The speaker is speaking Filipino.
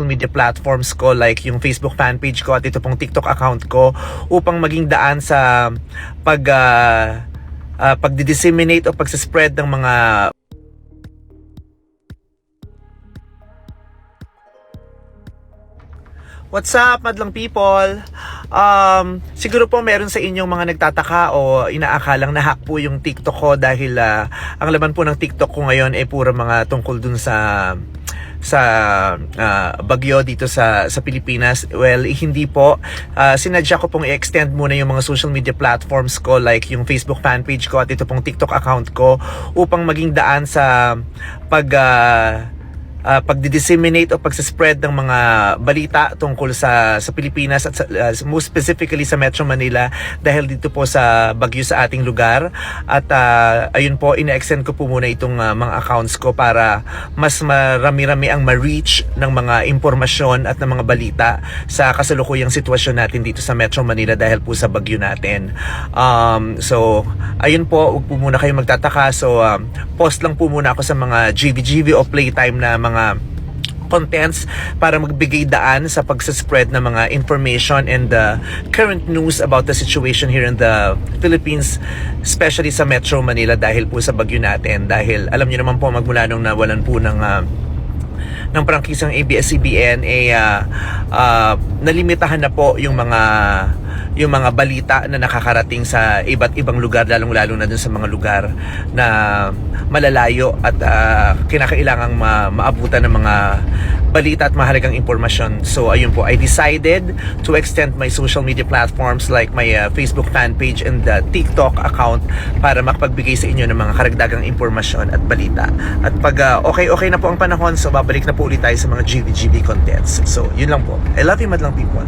social media platforms ko like yung Facebook fan page ko at ito pong TikTok account ko upang maging daan sa pag uh, uh, pagdi-disseminate o pagsaspread ng mga What's up, madlang people? Um, siguro po meron sa inyong mga nagtataka o inaakalang na-hack po yung TikTok ko dahil ah, ang laman po ng TikTok ko ngayon ay puro mga tungkol dun sa sa ah, bagyo dito sa sa Pilipinas. Well, hindi po. Ah, sinadya ko pong i-extend muna yung mga social media platforms ko like yung Facebook fan page ko at ito pong TikTok account ko upang maging daan sa pag ah, uh, pagdi-disseminate o pagsaspread ng mga balita tungkol sa sa Pilipinas at sa, uh, most specifically sa Metro Manila dahil dito po sa bagyo sa ating lugar at uh, ayun po ina-extend ko po muna itong uh, mga accounts ko para mas marami-rami ang ma-reach ng mga impormasyon at ng mga balita sa kasalukuyang sitwasyon natin dito sa Metro Manila dahil po sa bagyo natin. Um, so ayun po, huwag po muna kayo magtataka. So um, post lang po muna ako sa mga GVGV o playtime na mga contents para magbigay daan sa pagsaspread ng mga information and the current news about the situation here in the Philippines, especially sa Metro Manila dahil po sa bagyo natin. Dahil alam niyo naman po magmula nung nawalan po ng ah, ng prangkisang ABS-CBN ay ah, ah, nalimitahan na po yung mga yung mga balita na nakakarating sa iba't ibang lugar lalong-lalo na dun sa mga lugar na malalayo at ah, kinakailangang ma- maabutan ng mga balita at mahalagang impormasyon. So ayun po, I decided to extend my social media platforms like my ah, Facebook fan page and the TikTok account para makapagbigay sa inyo ng mga karagdagang impormasyon at balita. At pag ah, okay-okay na po ang panahon, so babalik na po ulit tayo sa mga GVGV contents. So yun lang po. I love you madlang people.